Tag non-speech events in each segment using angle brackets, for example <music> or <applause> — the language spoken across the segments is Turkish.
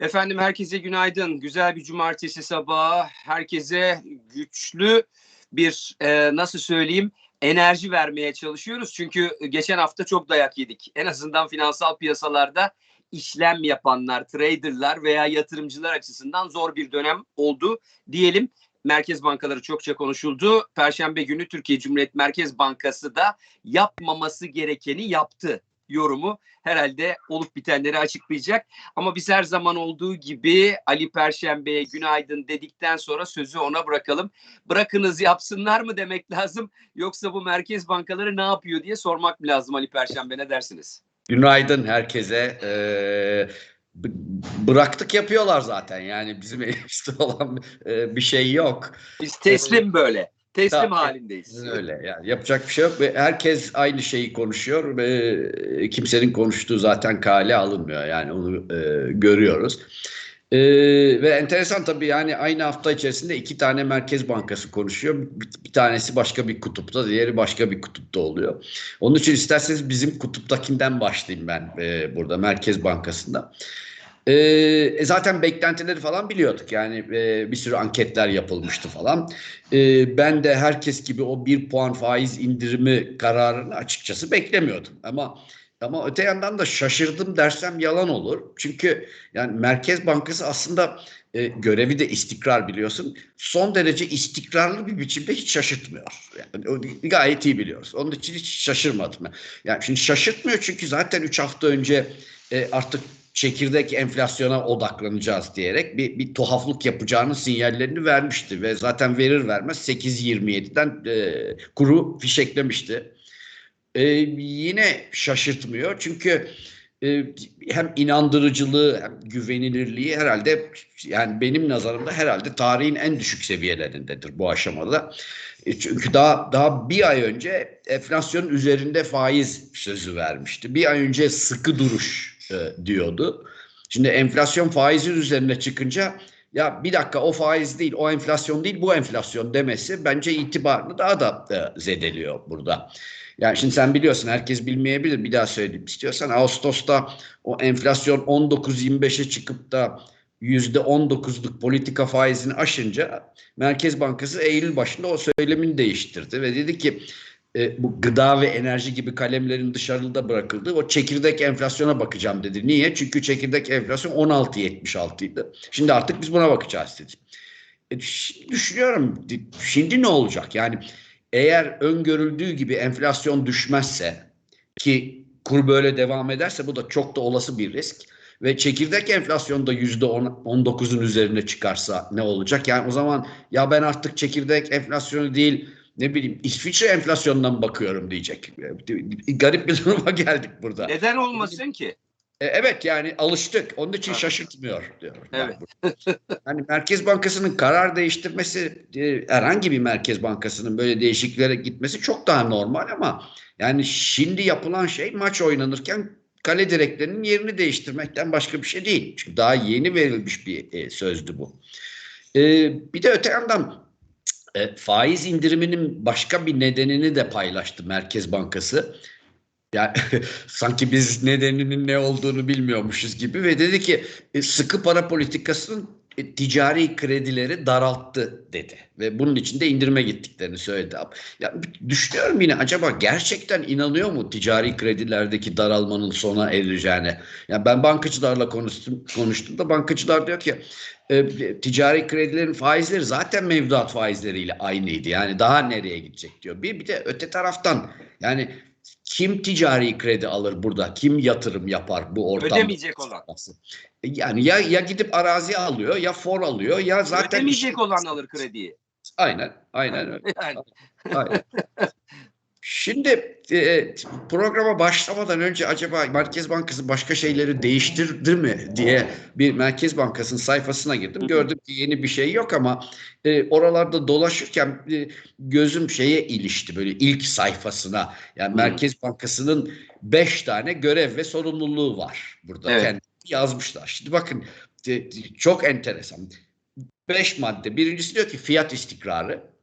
Efendim herkese günaydın. Güzel bir cumartesi sabahı. Herkese güçlü bir e, nasıl söyleyeyim enerji vermeye çalışıyoruz. Çünkü geçen hafta çok dayak yedik. En azından finansal piyasalarda işlem yapanlar, traderlar veya yatırımcılar açısından zor bir dönem oldu diyelim. Merkez bankaları çokça konuşuldu. Perşembe günü Türkiye Cumhuriyet Merkez Bankası da yapmaması gerekeni yaptı yorumu herhalde olup bitenleri açıklayacak. Ama biz her zaman olduğu gibi Ali Perşembe'ye günaydın dedikten sonra sözü ona bırakalım. Bırakınız yapsınlar mı demek lazım yoksa bu merkez bankaları ne yapıyor diye sormak mı lazım Ali Perşembe ne dersiniz? Günaydın herkese. Ee, bıraktık yapıyorlar zaten yani bizim <laughs> elimizde olan e, bir şey yok. Biz teslim böyle. Teslim Tabii, halindeyiz. Öyle yani yapacak bir şey yok ve herkes aynı şeyi konuşuyor ve kimsenin konuştuğu zaten kale alınmıyor yani onu e, görüyoruz. Ee, ve enteresan tabii yani aynı hafta içerisinde iki tane Merkez Bankası konuşuyor. Bir, bir tanesi başka bir kutupta, diğeri başka bir kutupta oluyor. Onun için isterseniz bizim kutuptakinden başlayayım ben e, burada Merkez Bankası'nda. E, zaten beklentileri falan biliyorduk. Yani e, bir sürü anketler yapılmıştı falan. E, ben de herkes gibi o bir puan faiz indirimi kararını açıkçası beklemiyordum. Ama ama öte yandan da şaşırdım dersem yalan olur. Çünkü yani Merkez Bankası aslında e, görevi de istikrar biliyorsun. Son derece istikrarlı bir biçimde hiç şaşırtmıyor. Yani, gayet iyi biliyoruz. Onun için hiç şaşırmadım. Yani şimdi şaşırtmıyor çünkü zaten 3 hafta önce e, artık çekirdek enflasyona odaklanacağız diyerek bir, bir tuhaflık yapacağını sinyallerini vermişti ve zaten verir vermez 8.27'den e, kuru fişeklemişti. E, yine şaşırtmıyor çünkü e, hem inandırıcılığı hem güvenilirliği herhalde yani benim nazarımda herhalde tarihin en düşük seviyelerindedir bu aşamada. E, çünkü daha daha bir ay önce enflasyonun üzerinde faiz sözü vermişti. Bir ay önce sıkı duruş e, diyordu. Şimdi enflasyon faizin üzerine çıkınca ya bir dakika o faiz değil, o enflasyon değil, bu enflasyon demesi bence itibarını daha da e, zedeliyor burada. Yani şimdi sen biliyorsun herkes bilmeyebilir bir daha söyleyeyim istiyorsan Ağustos'ta o enflasyon 19-25'e çıkıp da %19'luk politika faizini aşınca Merkez Bankası Eylül başında o söylemini değiştirdi ve dedi ki e, bu gıda ve enerji gibi kalemlerin dışarıda bırakıldığı o çekirdek enflasyona bakacağım dedi. Niye? Çünkü çekirdek enflasyon 16.76 idi. Şimdi artık biz buna bakacağız dedi. E, düşünüyorum şimdi ne olacak? Yani eğer öngörüldüğü gibi enflasyon düşmezse ki kur böyle devam ederse bu da çok da olası bir risk ve çekirdek enflasyonda yüzde 19'un üzerine çıkarsa ne olacak? Yani o zaman ya ben artık çekirdek enflasyonu değil ne bileyim İsviçre enflasyonundan bakıyorum diyecek. Garip bir duruma <laughs> geldik burada. Neden olmasın ki? E, evet yani alıştık. Onun için şaşırtmıyor diyor. Evet. hani Merkez Bankası'nın karar değiştirmesi e, herhangi bir Merkez Bankası'nın böyle değişikliklere gitmesi çok daha normal ama yani şimdi yapılan şey maç oynanırken kale direklerinin yerini değiştirmekten başka bir şey değil. Çünkü daha yeni verilmiş bir e, sözdü bu. E, bir de öte yandan e, faiz indiriminin başka bir nedenini de paylaştı Merkez Bankası. Yani <laughs> sanki biz nedeninin ne olduğunu bilmiyormuşuz gibi ve dedi ki e, sıkı para politikasının e, ticari kredileri daralttı dedi ve bunun için de indirime gittiklerini söyledi. Ya düşünüyorum yine acaba gerçekten inanıyor mu ticari kredilerdeki daralmanın sona ereceğine? Ya ben bankacılarla konuştum konuştum da bankacılar diyor ki e, ticari kredilerin faizleri zaten mevduat faizleriyle aynıydı. Yani daha nereye gidecek diyor. Bir bir de öte taraftan yani kim ticari kredi alır burada? Kim yatırım yapar bu ortamda? Ödemeyecek olan. Yani ya ya gidip arazi alıyor ya for alıyor ya zaten ödemeyecek olan alır krediyi. Aynen, aynen <laughs> öyle. Yani. Aynen. Şimdi e, programa başlamadan önce acaba Merkez Bankası başka şeyleri değiştirdi mi diye bir Merkez Bankası'nın sayfasına girdim. Gördüm ki yeni bir şey yok ama e, oralarda dolaşırken e, gözüm şeye ilişti böyle ilk sayfasına. Yani Merkez Bankası'nın beş tane görev ve sorumluluğu var burada. Evet. Kendi yazmışlar. Şimdi bakın e, çok enteresan. Beş madde. Birincisi diyor ki fiyat istikrarı.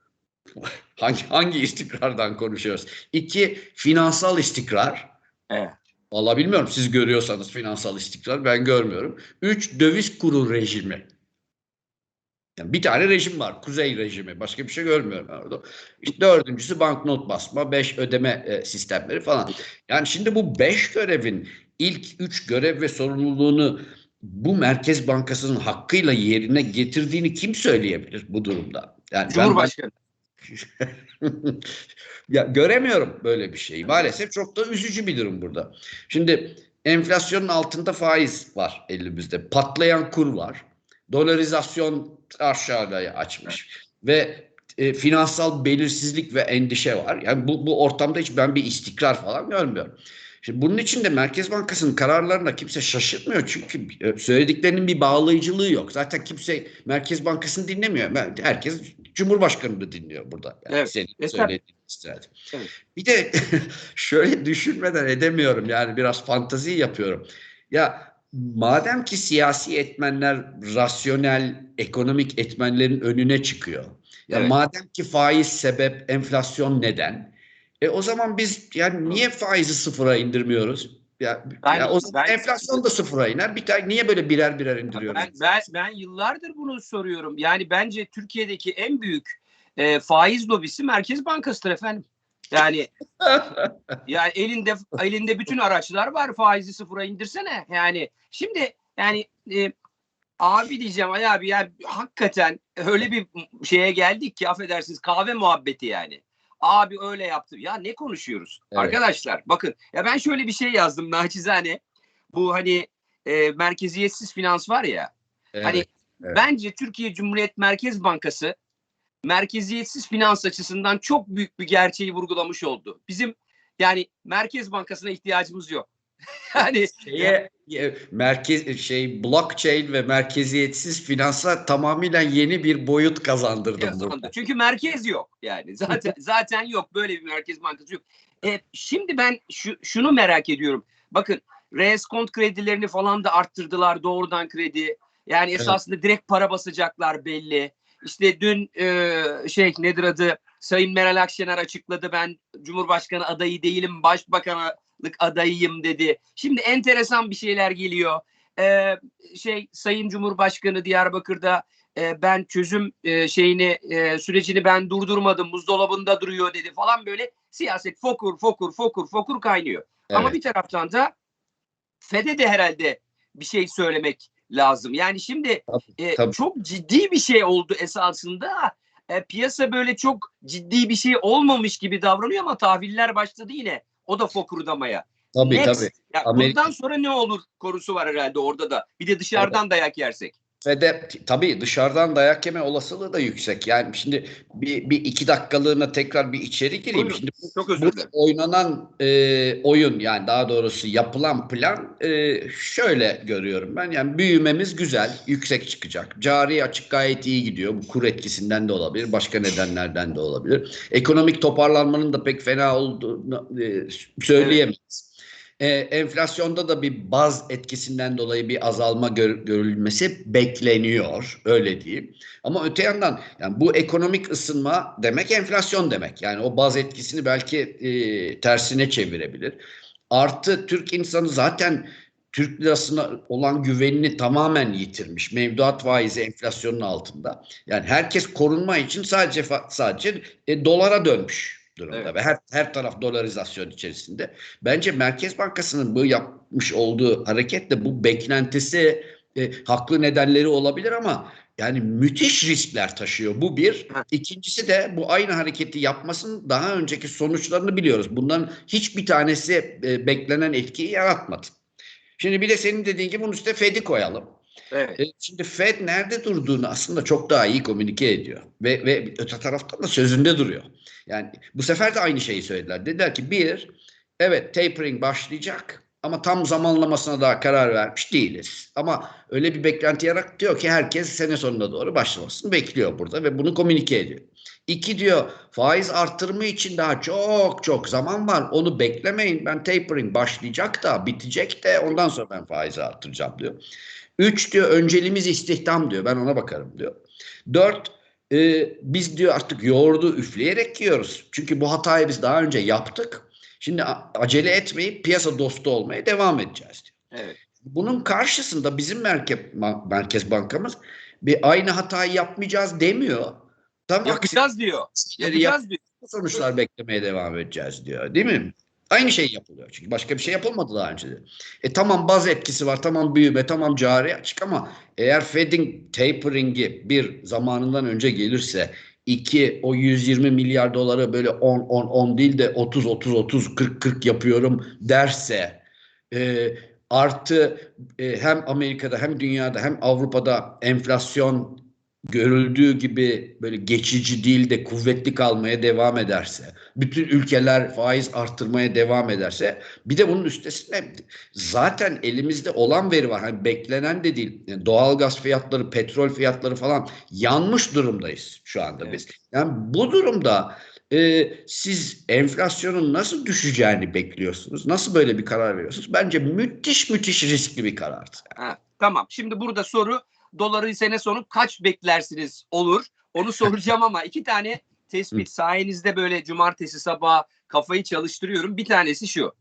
<laughs> hangi hangi istikrardan konuşuyoruz? İki, finansal istikrar. Evet. Vallahi bilmiyorum siz görüyorsanız finansal istikrar ben görmüyorum. Üç döviz kuru rejimi. Yani bir tane rejim var. Kuzey rejimi. Başka bir şey görmüyorum ben orada. İşte dördüncüsü banknot basma, beş ödeme e, sistemleri falan. Yani şimdi bu beş görevin ilk üç görev ve sorumluluğunu bu Merkez Bankası'nın hakkıyla yerine getirdiğini kim söyleyebilir bu durumda? Yani ben- Cumhurbaşkanı. <laughs> ya göremiyorum böyle bir şeyi. Maalesef çok da üzücü bir durum burada. Şimdi enflasyonun altında faiz var elimizde. Patlayan kur var. Dolarizasyon aşağıya açmış. Ve e, finansal belirsizlik ve endişe var. Yani bu, bu ortamda hiç ben bir istikrar falan görmüyorum. Şimdi bunun için de Merkez Bankası'nın kararlarına kimse şaşırtmıyor. Çünkü e, söylediklerinin bir bağlayıcılığı yok. Zaten kimse Merkez Bankası'nı dinlemiyor. Herkes Cumhurbaşkanı'nı dinliyor burada. Yani Evet. senin E, söylediğin istirahat. Evet. Bir de <laughs> şöyle düşünmeden edemiyorum. Yani biraz fantazi yapıyorum. Ya madem ki siyasi etmenler rasyonel ekonomik etmenlerin önüne çıkıyor. Ya Evet. madem ki faiz sebep, enflasyon neden? E o zaman biz yani niye faizi sıfıra indirmiyoruz? Ya, Ben- ya o ben- enflasyon da sıfıra iner. Bir tane niye böyle birer birer indiriyoruz? Ben, ben, ben yıllardır bunu soruyorum. Yani bence Türkiye'deki en büyük e, faiz lobisi Merkez Bankası'dır efendim. Yani <laughs> yani elinde elinde bütün araçlar var faizi sıfıra indirsene. Yani şimdi yani e, abi diyeceğim Ali abi ya hakikaten öyle bir şeye geldik ki affedersiniz kahve muhabbeti yani. Abi öyle yaptı. Ya ne konuşuyoruz? Evet. Arkadaşlar bakın ya ben şöyle bir şey yazdım naçizane. Bu hani e, merkeziyetsiz finans var ya. Evet, Hani evet. bence Türkiye Cumhuriyet Merkez Bankası merkeziyetsiz finans açısından çok büyük bir gerçeği vurgulamış oldu. Bizim yani Merkez Bankası'na ihtiyacımız yok. <laughs> yani şeye e, merkez şey blockchain ve merkeziyetsiz finansa tamamen yeni bir boyut kazandırdım burada. Çünkü merkez yok yani. <laughs> Zaten zaten yok böyle bir Merkez Bankası yok. E, şimdi ben şu, şunu merak ediyorum. Bakın reskont kredilerini falan da arttırdılar doğrudan kredi. Yani Evet. esasında direkt para basacaklar belli. İşte dün e, şey nedir adı Sayın Meral Akşener açıkladı ben Cumhurbaşkanı adayı değilim başbakanlık adayıyım dedi. Şimdi enteresan bir şeyler geliyor. E, şey Sayın Cumhurbaşkanı Diyarbakır'da e, ben çözüm e, şeyini e, sürecini ben durdurmadım buzdolabında duruyor dedi falan böyle siyaset fokur fokur fokur fokur kaynıyor. Ama Evet. bir taraftan da FED'e de herhalde bir şey söylemek lazım. Yani şimdi Tabii, e, tabii. çok ciddi bir şey oldu esasında. E, piyasa böyle çok ciddi bir şey olmamış gibi davranıyor ama tahviller başladı yine. O da fokurdamaya. Tabii Next. tabii. Ya Amerika- bundan sonra ne olur korusu var herhalde orada da. Bir de dışarıdan dayak yersek. Ve de tabii dışarıdan dayak yeme olasılığı da yüksek. Yani şimdi bir, bir iki dakikalığına tekrar bir içeri gireyim. Buyurun. Şimdi bu- Çok özür dilerim. oynanan e, oyun yani daha doğrusu yapılan plan e, şöyle görüyorum ben. Yani büyümemiz güzel, yüksek çıkacak. Cari açık gayet iyi gidiyor. Bu kur etkisinden de olabilir, başka nedenlerden de olabilir. Ekonomik toparlanmanın da pek fena olduğunu e, söyleyemeyiz. E, enflasyonda da bir baz etkisinden dolayı bir azalma gör- görülmesi bekleniyor, öyle diyeyim. Ama öte yandan yani bu ekonomik ısınma demek enflasyon demek. Yani o baz etkisini belki e, tersine çevirebilir. Artı Türk insanı zaten Türk lirasına olan güvenini tamamen yitirmiş. Mevduat faizi enflasyonun altında. Yani herkes korunma için sadece sadece e, dolara dönmüş durumda Evet. ve her her taraf dolarizasyon içerisinde. Bence Merkez Bankası'nın bu yapmış olduğu hareketle bu beklentisi e, haklı nedenleri olabilir ama yani müthiş riskler taşıyor. Bu bir. İkincisi de bu aynı hareketi yapmasının daha önceki sonuçlarını biliyoruz. Bundan hiçbir tanesi e, beklenen etkiyi yaratmadı. Şimdi bir de senin dediğin gibi bunun üstüne Fed'i koyalım. Evet. E, Şimdi Fed nerede durduğunu aslında çok daha iyi komünike ediyor. Ve, ve öte taraftan da sözünde duruyor. Yani bu sefer de aynı şeyi söylediler. Dediler ki bir, evet tapering başlayacak ama tam zamanlamasına daha karar vermiş değiliz. Ama öyle bir beklenti yaratıyor ki herkes sene sonuna doğru başlamasını bekliyor burada ve bunu komünike ediyor. İki diyor faiz artırımı için daha çok çok zaman var. Onu beklemeyin. Ben tapering başlayacak da bitecek de ondan sonra ben faizi artıracağım diyor. Üç diyor önceliğimiz istihdam diyor. Ben ona bakarım diyor. Dört e, biz diyor artık yoğurdu üfleyerek yiyoruz. Çünkü bu hatayı biz daha önce yaptık. Şimdi acele etmeyip piyasa dostu olmaya devam edeceğiz diyor. Evet. Bunun karşısında bizim merkez, merkez bankamız bir aynı hatayı yapmayacağız demiyor. Tam Yapacağız diyor. yap- Yapacağız diyor. sonuçlar beklemeye devam edeceğiz diyor. Değil mi? Aynı şey yapılıyor. Çünkü başka bir şey yapılmadı daha önce de. E tamam baz etkisi var, tamam büyüme, tamam cari açık ama eğer Fed'in tapering'i bir zamanından önce gelirse iki o 120 milyar doları böyle 10 10 10 değil de 30 30 30 40 40 yapıyorum derse e, artı e, hem Amerika'da hem dünyada hem Avrupa'da enflasyon görüldüğü gibi böyle geçici değil de kuvvetli kalmaya devam ederse, bütün ülkeler faiz arttırmaya devam ederse, bir de bunun üstesine zaten elimizde olan veri var. Hani beklenen de değil. Yani doğalgaz fiyatları, petrol fiyatları falan yanmış durumdayız şu anda Evet. biz. Yani bu durumda e, siz enflasyonun nasıl düşeceğini bekliyorsunuz? Nasıl böyle bir karar veriyorsunuz? Bence müthiş müthiş riskli bir karardı. Ha, tamam. Şimdi burada soru doları sene sonu kaç beklersiniz olur? Onu soracağım ama iki tane tespit sayenizde böyle cumartesi sabah kafayı çalıştırıyorum. Bir tanesi şu.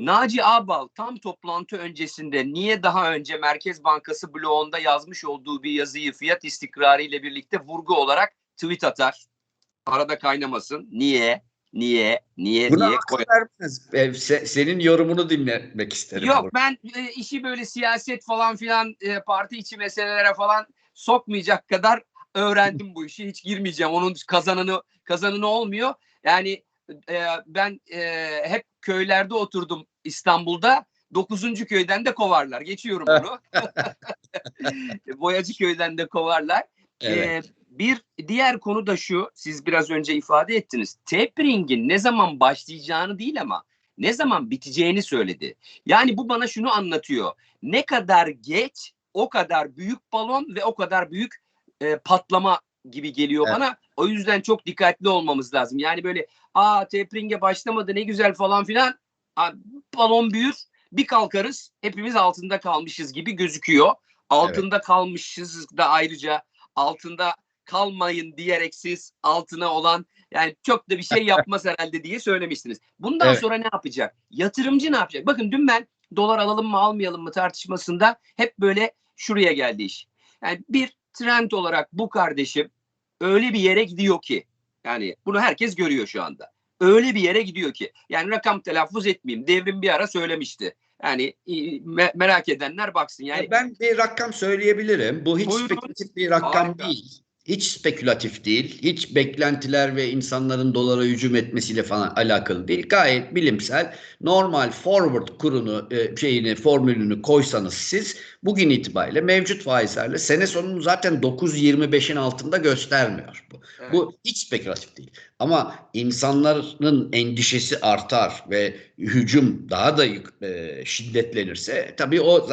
Naci Ağbal tam toplantı öncesinde niye daha önce Merkez Bankası bloğunda yazmış olduğu bir yazıyı fiyat istikrarı ile birlikte vurgu olarak tweet atar. Arada kaynamasın. Niye? Niye? Niye? Buna diye akıl koyar. vermez. E, se- senin yorumunu dinlemek isterim. Yok ben e, işi böyle siyaset falan filan e, parti içi meselelere falan sokmayacak kadar öğrendim bu işi. Hiç girmeyeceğim. Onun kazananı kazananı olmuyor. Yani e, ben e, hep köylerde oturdum İstanbul'da. Dokuzuncu köyden de kovarlar. Geçiyorum <laughs> onu. <laughs> Boyacı köyden de kovarlar. Evet. Ee, bir diğer konu da şu, siz biraz önce ifade ettiniz. Tapering'in ne zaman başlayacağını değil ama ne zaman biteceğini söyledi. Yani bu bana şunu anlatıyor. Ne kadar geç o kadar büyük balon ve o kadar büyük e, patlama gibi geliyor Evet. bana. O yüzden çok dikkatli olmamız lazım. Yani böyle aa tapering'e başlamadı ne güzel falan filan. Aa, balon büyür bir kalkarız hepimiz altında kalmışız gibi gözüküyor. Altında kalmışız da ayrıca altında kalmayın diyerek siz altına olan yani çok da bir şey <laughs> yapmaz herhalde diye söylemiştiniz. Bundan Evet. sonra ne yapacak? Yatırımcı ne yapacak? Bakın dün ben dolar alalım mı almayalım mı tartışmasında hep böyle şuraya geldi iş. Yani bir trend olarak bu kardeşim öyle bir yere gidiyor ki yani bunu herkes görüyor şu anda. Öyle bir yere gidiyor ki yani rakam telaffuz etmeyeyim. Devrim bir ara söylemişti. Yani me- merak edenler baksın. Yani Ya ben bir rakam söyleyebilirim. Bu hiç Buyurun. spekülatif bir rakam Harika. değil. Hiç spekülatif değil. Hiç beklentiler ve insanların dolara hücum etmesiyle falan alakalı değil. Gayet bilimsel. Normal forward kurunu e, şeyini formülünü koysanız siz bugün itibariyle mevcut faizlerle sene sonunu zaten 9.25'in altında göstermiyor bu. Evet. Bu hiç spekülatif değil. Ama insanların endişesi artar ve hücum daha da e, şiddetlenirse tabii o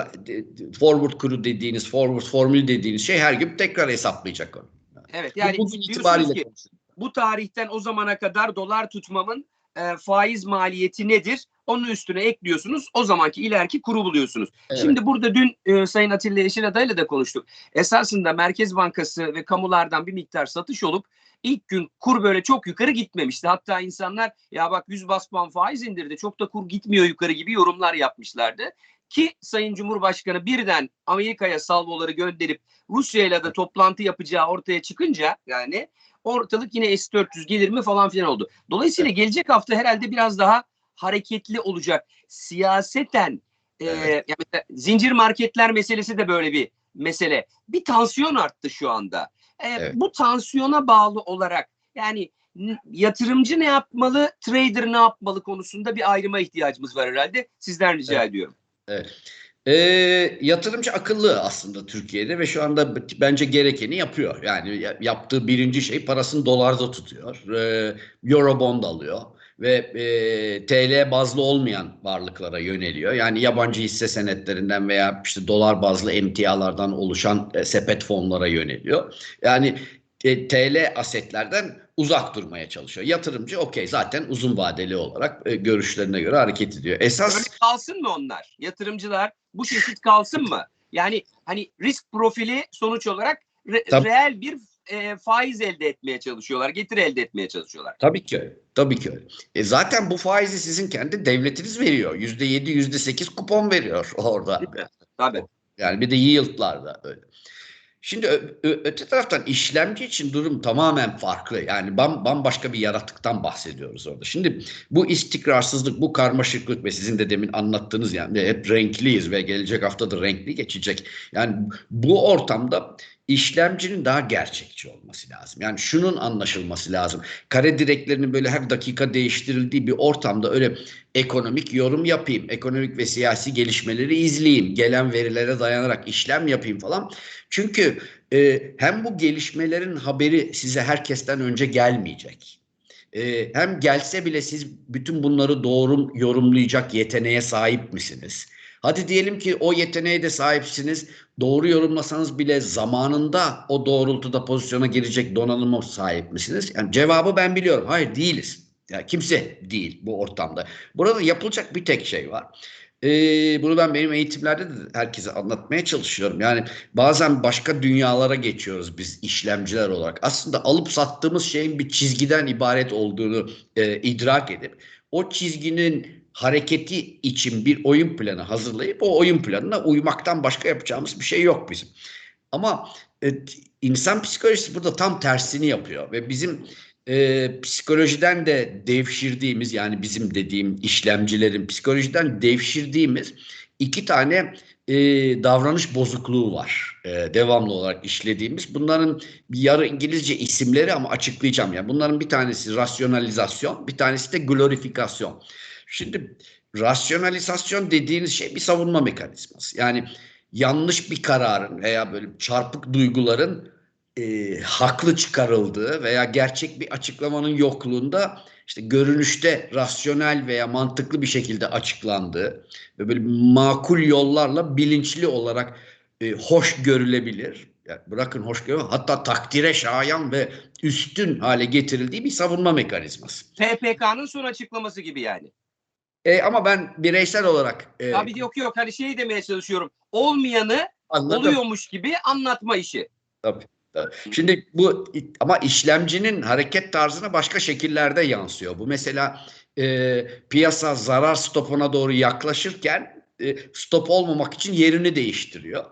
forward kuru dediğiniz, forward formül dediğiniz şey her gün tekrar hesaplayacak onu. evet Bu yani bugün diyorsunuz itibariyle ki bu tarihten o zamana kadar dolar tutmamın e, faiz maliyeti nedir? Onun üstüne ekliyorsunuz. O zamanki ileriki kuru buluyorsunuz. Evet. Şimdi burada dün e, Sayın Atilla Yeşiladay'la da konuştuk. Esasında Merkez Bankası ve kamulardan bir miktar satış olup ilk gün kur böyle çok yukarı gitmemişti. Hatta insanlar ya bak 100 bas puan faiz indirdi çok da kur gitmiyor yukarı gibi yorumlar yapmışlardı. Ki Sayın Cumhurbaşkanı birden Amerika'ya salvoları gönderip Rusya'yla da toplantı yapacağı ortaya çıkınca yani ortalık yine S-400 gelir mi falan filan oldu. Dolayısıyla gelecek hafta herhalde biraz daha hareketli olacak. Siyaseten e, Evet. yani mesela zincir marketler meselesi de böyle bir mesele. Bir tansiyon arttı şu anda. E, Evet. Bu tansiyona bağlı olarak yani yatırımcı ne yapmalı, trader ne yapmalı konusunda bir ayrıma ihtiyacımız var herhalde. Sizden rica Evet. ediyorum. E, yatırımcı akıllı aslında Türkiye'de ve şu anda bence gerekeni yapıyor. Yani ya- yaptığı birinci şey parasını dolarda tutuyor. E, Eurobond alıyor ve e, TL bazlı olmayan varlıklara yöneliyor. Yani yabancı hisse senetlerinden veya işte dolar bazlı emtialardan oluşan e, sepet fonlara yöneliyor. Yani e, TL asetlerden uzak durmaya çalışıyor. Yatırımcı okey zaten uzun vadeli olarak e, görüşlerine göre hareket ediyor. Esas Öyle kalsın mı onlar? Yatırımcılar bu çeşit kalsın mı? Yani hani risk profili sonuç olarak re- Tabii. reel bir e, faiz elde etmeye çalışıyorlar, getiri elde etmeye çalışıyorlar. Tabii ki öyle. Tabii ki öyle. E zaten bu faizi sizin kendi devletiniz veriyor. Yüzde yedi, yüzde sekiz kupon veriyor orada. Mi? Tabii. Yani bir de yield'larda öyle. Şimdi öte taraftan işlemci için durum tamamen farklı. Yani bam, bambaşka bir yaratıktan bahsediyoruz orada. Şimdi bu istikrarsızlık, bu karmaşıklık ve sizin de demin anlattığınız yani hep renkliyiz ve gelecek hafta da renkli geçecek. Yani bu ortamda işlemcinin daha gerçekçi olması lazım. Yani şunun anlaşılması lazım. Kare direklerinin böyle her dakika değiştirildiği bir ortamda öyle ekonomik yorum yapayım, ekonomik ve siyasi gelişmeleri izleyeyim, gelen verilere dayanarak işlem yapayım falan. Çünkü e, hem bu gelişmelerin haberi size herkesten önce gelmeyecek. E, hem gelse bile siz bütün bunları doğru yorumlayacak yeteneğe sahip misiniz? Hadi diyelim ki o yeteneğe de sahipsiniz. Doğru yorumlasanız bile zamanında o doğrultuda pozisyona girecek donanıma sahip misiniz? Yani cevabı ben biliyorum. Hayır değiliz. Ya kimse değil bu ortamda. Burada yapılacak bir tek şey var. Ee, bunu ben benim eğitimlerde de herkese anlatmaya çalışıyorum. Yani bazen başka dünyalara geçiyoruz biz işlemciler olarak. Aslında alıp sattığımız şeyin bir çizgiden ibaret olduğunu e, idrak edip o çizginin hareketi için bir oyun planı hazırlayıp o oyun planına uymaktan başka yapacağımız bir şey yok bizim. Ama e, insan psikolojisi burada tam tersini yapıyor ve bizim e, psikolojiden de devşirdiğimiz yani bizim dediğim işlemcilerin psikolojiden devşirdiğimiz iki tane e, davranış bozukluğu var. E, devamlı olarak işlediğimiz. Bunların yarı İngilizce isimleri ama açıklayacağım. Yani bunların bir tanesi rasyonalizasyon, bir tanesi de glorifikasyon. Şimdi rasyonalizasyon dediğiniz şey bir savunma mekanizması. Yani yanlış bir kararın veya böyle çarpık duyguların e, haklı çıkarıldığı veya gerçek bir açıklamanın yokluğunda işte görünüşte rasyonel veya mantıklı bir şekilde açıklandığı ve böyle makul yollarla bilinçli olarak e, hoş görülebilir. Yani bırakın hoş görülebilir, hatta takdire şayan ve üstün hale getirildiği bir savunma mekanizması. PPK'nın son açıklaması gibi yani. E, ama ben bireysel olarak e, Abi yok yok hani şey demeye çalışıyorum. Olmayanı anladım. oluyormuş gibi anlatma işi. Şimdi bu ama işlemcinin hareket tarzına başka şekillerde yansıyor. Bu mesela e, piyasa zarar stopuna doğru yaklaşırken e, stop olmamak için yerini değiştiriyor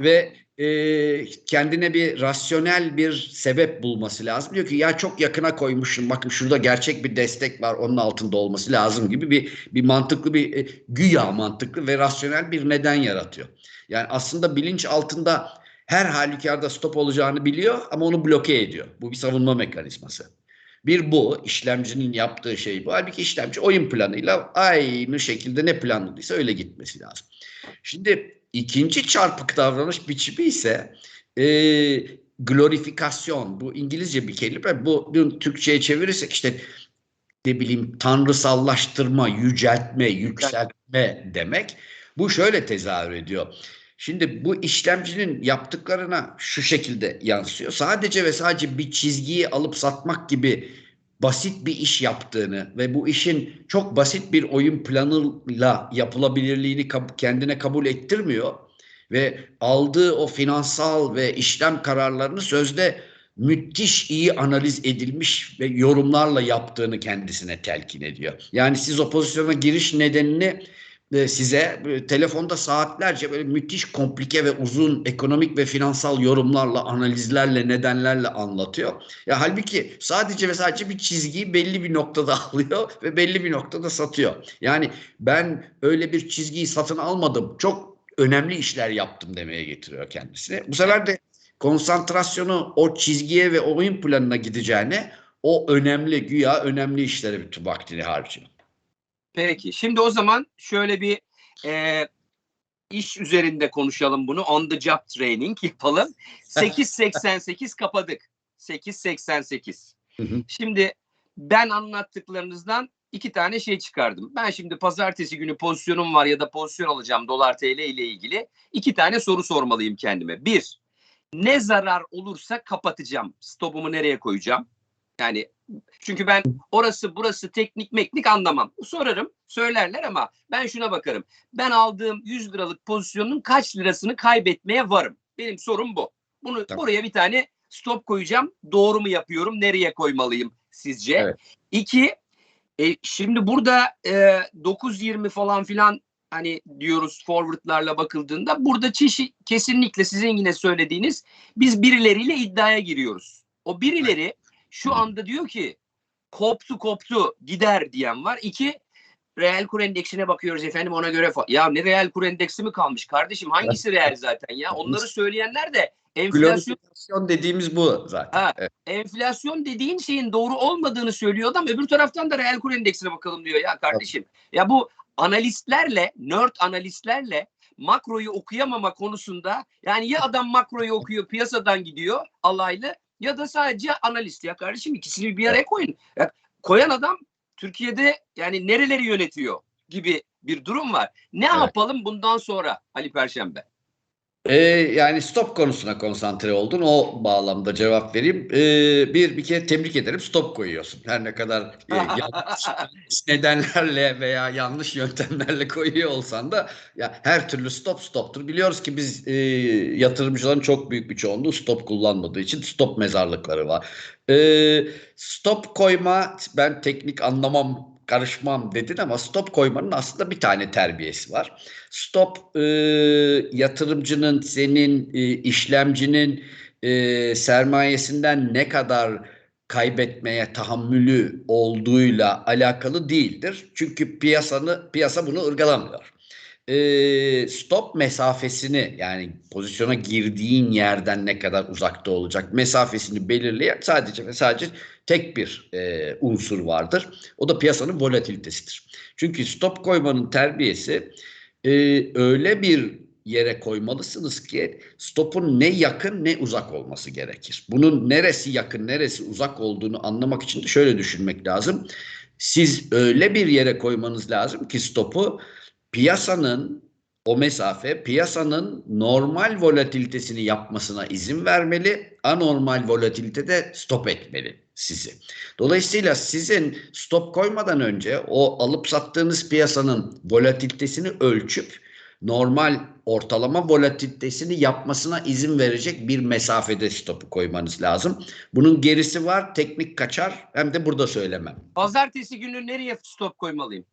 ve e, kendine bir rasyonel bir sebep bulması lazım. Diyor ki ya çok yakına koymuşum bakın şurada gerçek bir destek var onun altında olması lazım gibi bir bir mantıklı bir e, güya mantıklı ve rasyonel bir neden yaratıyor. Yani aslında bilinç altında her halükarda stop olacağını biliyor ama onu bloke ediyor. Bu bir savunma mekanizması. Bir bu işlemcinin yaptığı şey bu. Halbuki işlemci oyun planıyla aynı şekilde ne planladıysa öyle gitmesi lazım. Şimdi ikinci çarpık davranış biçimi ise e, glorifikasyon. Bu İngilizce bir kelime. Bu bunu Türkçe'ye çevirirsek işte ne bileyim tanrısallaştırma, yüceltme, yükseltme demek. Bu şöyle tezahür ediyor. Şimdi bu işlemcinin yaptıklarına şu şekilde yansıyor. Sadece ve sadece bir çizgiyi alıp satmak gibi basit bir iş yaptığını ve bu işin çok basit bir oyun planıyla yapılabilirliğini kendine kabul ettirmiyor ve aldığı o finansal ve işlem kararlarını sözde müthiş iyi analiz edilmiş ve yorumlarla yaptığını kendisine telkin ediyor. Yani siz o pozisyona giriş nedenini size telefonda saatlerce böyle müthiş komplike ve uzun ekonomik ve finansal yorumlarla, analizlerle, nedenlerle anlatıyor. Ya halbuki sadece ve sadece bir çizgiyi belli bir noktada <laughs> alıyor ve belli bir noktada satıyor. Yani ben öyle bir çizgiyi satın almadım. Çok önemli işler yaptım demeye getiriyor kendisine. Bu sefer de konsantrasyonu o çizgiye ve oyun planına gideceğine o önemli güya önemli işlere bütün vaktini harcıyor. Peki. Şimdi o zaman şöyle bir e, iş üzerinde konuşalım bunu. On the job training yapalım. <laughs> 8.88 kapadık. 8.88. Hı hı. Şimdi ben anlattıklarınızdan iki tane şey çıkardım. Ben şimdi pazartesi günü pozisyonum var ya da pozisyon alacağım dolar TL ile ilgili. iki tane soru sormalıyım kendime. Bir, ne zarar olursa kapatacağım. Stopumu nereye koyacağım? Yani çünkü ben orası burası teknik meknik anlamam. Sorarım söylerler ama ben şuna bakarım. Ben aldığım 100 liralık pozisyonun kaç lirasını kaybetmeye varım? Benim sorum bu. Bunu Tamam. buraya bir tane stop koyacağım. Doğru mu yapıyorum? Nereye koymalıyım sizce? Evet. İki, e, şimdi burada e, 9.20 falan filan hani diyoruz forwardlarla bakıldığında burada çeşit kesinlikle sizin yine söylediğiniz biz birileriyle iddiaya giriyoruz. O birileri şu anda diyor ki koptu koptu gider diyen var. İki reel kur endeksine bakıyoruz efendim ona göre ya ne reel kur endeksi mi kalmış kardeşim hangisi reel zaten ya onları söyleyenler de enflasyon Globalizasyon dediğimiz bu zaten. Ha. Evet. enflasyon dediğin şeyin doğru olmadığını söylüyor adam öbür taraftan da reel kur endeksine bakalım diyor ya kardeşim. Ya bu analistlerle, nerd analistlerle makroyu okuyamama konusunda yani ya adam makroyu okuyor piyasadan gidiyor alaylı ya da sadece analist ya kardeşim ikisini bir araya koyun. Ya, koyan adam Türkiye'de yani nereleri yönetiyor gibi bir durum var. Ne Evet. yapalım bundan sonra Ali Perşembe? Ee, yani stop konusuna konsantre oldun. O bağlamda cevap vereyim. Ee, bir bir kere tebrik ederim. Stop koyuyorsun. Her ne kadar e, <laughs> yanlış, nedenlerle veya yanlış yöntemlerle koyuyor olsan da ya her türlü stop stoptur. Biliyoruz ki biz e, yatırımcıların çok büyük bir çoğunluğu stop kullanmadığı için stop mezarlıkları var. Ee, stop koyma ben teknik anlamam karışmam dedin ama stop koymanın aslında bir tane terbiyesi var. Stop e, yatırımcının, senin e, işlemcinin e, sermayesinden ne kadar kaybetmeye tahammülü olduğuyla alakalı değildir. Çünkü piyasanı piyasa bunu ırgalamıyor. E, stop mesafesini yani pozisyona girdiğin yerden ne kadar uzakta olacak mesafesini belirleyen sadece ve sadece tek bir e, unsur vardır. O da piyasanın volatilitesidir. Çünkü stop koymanın terbiyesi e, öyle bir yere koymalısınız ki stopun ne yakın ne uzak olması gerekir. Bunun neresi yakın neresi uzak olduğunu anlamak için de şöyle düşünmek lazım. Siz öyle bir yere koymanız lazım ki stopu piyasanın o mesafe piyasanın normal volatilitesini yapmasına izin vermeli. Anormal volatilitede stop etmeli sizi. Dolayısıyla sizin stop koymadan önce o alıp sattığınız piyasanın volatilitesini ölçüp normal ortalama volatilitesini yapmasına izin verecek bir mesafede stopu koymanız lazım. Bunun gerisi var. Teknik kaçar. Hem de burada söylemem. Pazartesi günü nereye stop koymalıyım?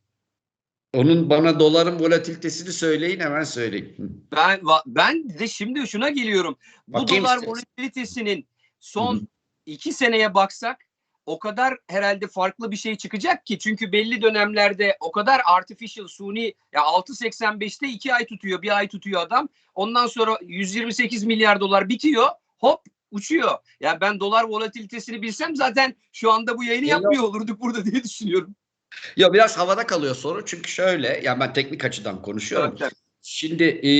Onun bana doların volatilitesini söyleyin hemen söyleyeyim. Hı. Ben ben de şimdi şuna geliyorum. Bu Bakayım dolar istersen. volatilitesinin son hı. iki seneye baksak o kadar herhalde farklı bir şey çıkacak ki çünkü belli dönemlerde o kadar artificial suni ya 6.85'te iki ay tutuyor bir ay tutuyor adam ondan sonra 128 milyar dolar bitiyor hop uçuyor. Ya ben dolar volatilitesini bilsem zaten şu anda bu yayını yapmıyor olurduk burada diye düşünüyorum. Ya biraz havada kalıyor soru çünkü şöyle yani ben teknik açıdan konuşuyorum. Evet, Şimdi e,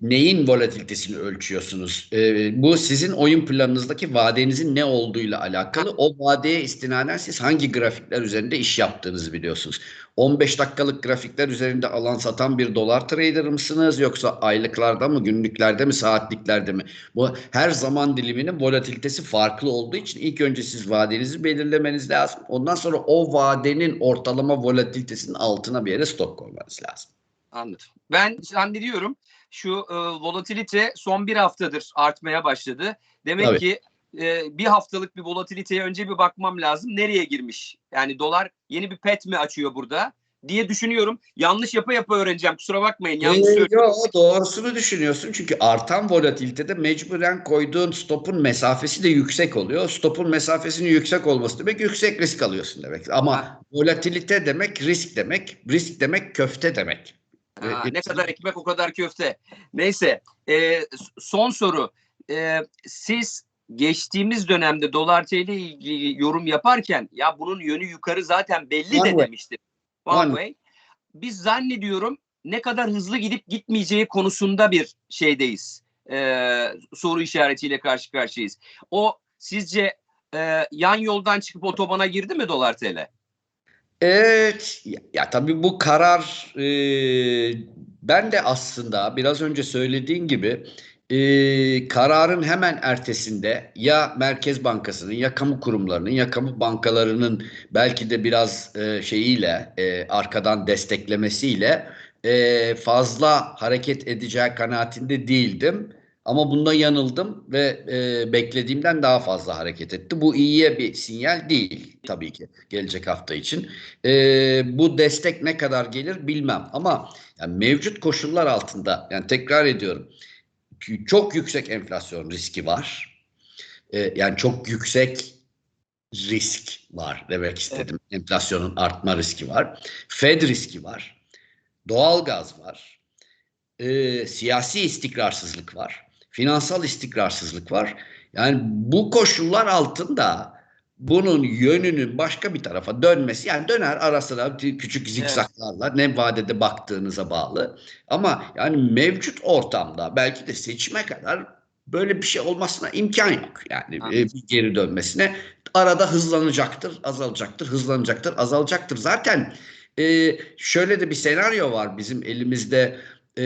neyin volatilitesini ölçüyorsunuz? E, bu sizin oyun planınızdaki vadenizin ne olduğuyla alakalı. O vadeye istinaden siz hangi grafikler üzerinde iş yaptığınızı biliyorsunuz. 15 dakikalık grafikler üzerinde alan satan bir dolar trader mısınız yoksa aylıklarda mı, günlüklerde mi, saatliklerde mi? Bu her zaman diliminin volatilitesi farklı olduğu için ilk önce siz vadenizi belirlemeniz lazım. Ondan sonra o vadenin ortalama volatilitesinin altına bir yere stop koymanız lazım. Anladım. Ben zannediyorum şu e, volatilite son bir haftadır artmaya başladı. Demek Tabii. ki e, bir haftalık bir volatiliteye önce bir bakmam lazım. Nereye girmiş? Yani dolar yeni bir pet mi açıyor burada diye düşünüyorum. Yanlış yapa yapa öğreneceğim. Kusura bakmayın. Yanlış Ee, söylüyorum. yo, doğrusunu düşünüyorsun çünkü artan volatilitede mecburen koyduğun stopun mesafesi de yüksek oluyor. Stopun mesafesinin yüksek olması demek yüksek risk alıyorsun demek. Ama Ha. volatilite demek risk demek. Risk demek köfte demek. Ee, ne kadar ekmek o kadar köfte. Neyse. e, son soru. E, siz geçtiğimiz dönemde dolar TL ile ilgili yorum yaparken ya bunun yönü yukarı zaten belli One de way. demiştim. One One way. Biz zannediyorum ne kadar hızlı gidip gitmeyeceği konusunda bir şeydeyiz. E, soru işaretiyle karşı karşıyayız. O sizce e, yan yoldan çıkıp otobana girdi mi dolar TL? Evet, ya, tabii bu karar e, ben de aslında biraz önce söylediğin gibi e, kararın hemen ertesinde ya Merkez Bankası'nın ya kamu kurumlarının ya kamu bankalarının belki de biraz e, şeyiyle e, arkadan desteklemesiyle e, fazla hareket edeceği kanaatinde değildim. Ama bunda yanıldım ve e, beklediğimden daha fazla hareket etti. Bu iyiye bir sinyal değil tabii ki gelecek hafta için. E, bu destek ne kadar gelir bilmem ama yani mevcut koşullar altında yani tekrar ediyorum çok yüksek enflasyon riski var. E, yani çok yüksek risk var demek istedim. Enflasyonun artma riski var. Fed riski var. Doğal gaz var. E, siyasi istikrarsızlık var. Finansal istikrarsızlık var. Yani bu koşullar altında bunun yönünün başka bir tarafa dönmesi yani döner ara sıra küçük zikzaklarla ne vadede baktığınıza bağlı. Ama yani mevcut ortamda belki de seçime kadar böyle bir şey olmasına imkan yok. Yani e, bir geri dönmesine arada hızlanacaktır, azalacaktır, hızlanacaktır, azalacaktır. Zaten e, şöyle de bir senaryo var bizim elimizde e,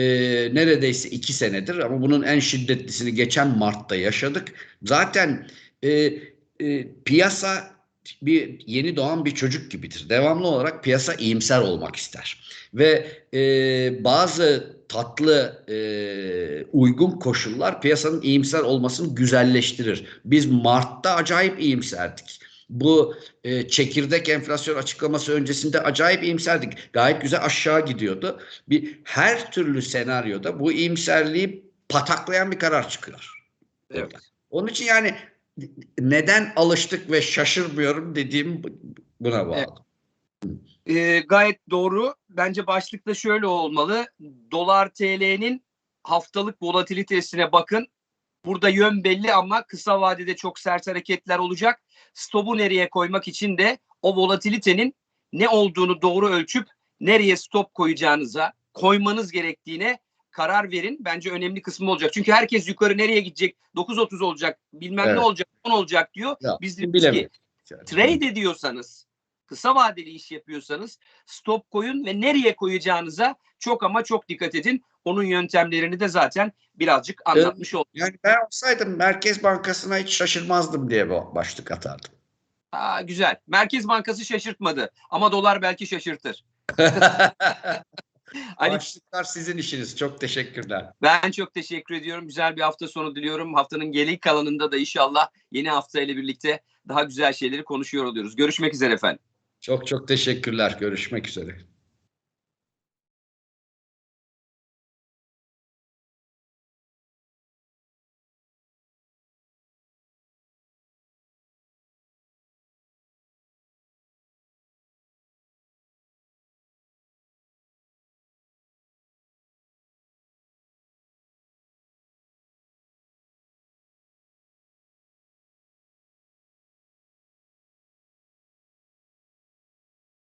neredeyse iki senedir ama bunun en şiddetlisini geçen Mart'ta yaşadık. Zaten e, e, piyasa bir yeni doğan bir çocuk gibidir. Devamlı olarak piyasa iyimser olmak ister. Ve e, bazı tatlı e, uygun koşullar piyasanın iyimser olmasını güzelleştirir. Biz Mart'ta acayip iyimserdik. Bu e, çekirdek enflasyon açıklaması öncesinde acayip iyimserdik. Gayet güzel aşağı gidiyordu. Bir her türlü senaryoda bu iyimserliği pataklayan bir karar çıkıyor. Evet. Onun için yani neden alıştık ve şaşırmıyorum dediğim buna bağlı. Evet. E, gayet doğru. Bence başlıkta şöyle olmalı. Dolar TL'nin haftalık volatilitesine bakın. Burada yön belli ama kısa vadede çok sert hareketler olacak. Stopu nereye koymak için de o volatilitenin ne olduğunu doğru ölçüp nereye stop koyacağınıza, koymanız gerektiğine karar verin. Bence önemli kısmı olacak. Çünkü herkes yukarı nereye gidecek? 9.30 olacak, bilmem Evet. ne olacak, 10 olacak diyor. Ya, Biz diyoruz ki trade ediyorsanız, kısa vadeli iş yapıyorsanız stop koyun ve nereye koyacağınıza çok ama çok dikkat edin. Onun yöntemlerini de zaten birazcık anlatmış olduk. Yani ben olsaydım Merkez Bankası'na hiç şaşırmazdım diye başlık atardım. Aa, güzel. Merkez Bankası şaşırtmadı ama dolar belki şaşırtır. <laughs> Ali Başlıklar sizin işiniz. Çok teşekkürler. ben çok teşekkür ediyorum. Güzel bir hafta sonu diliyorum. Haftanın geri kalanında da inşallah yeni hafta ile birlikte daha güzel şeyleri konuşuyor oluyoruz. Görüşmek üzere efendim. Çok çok teşekkürler. Görüşmek üzere.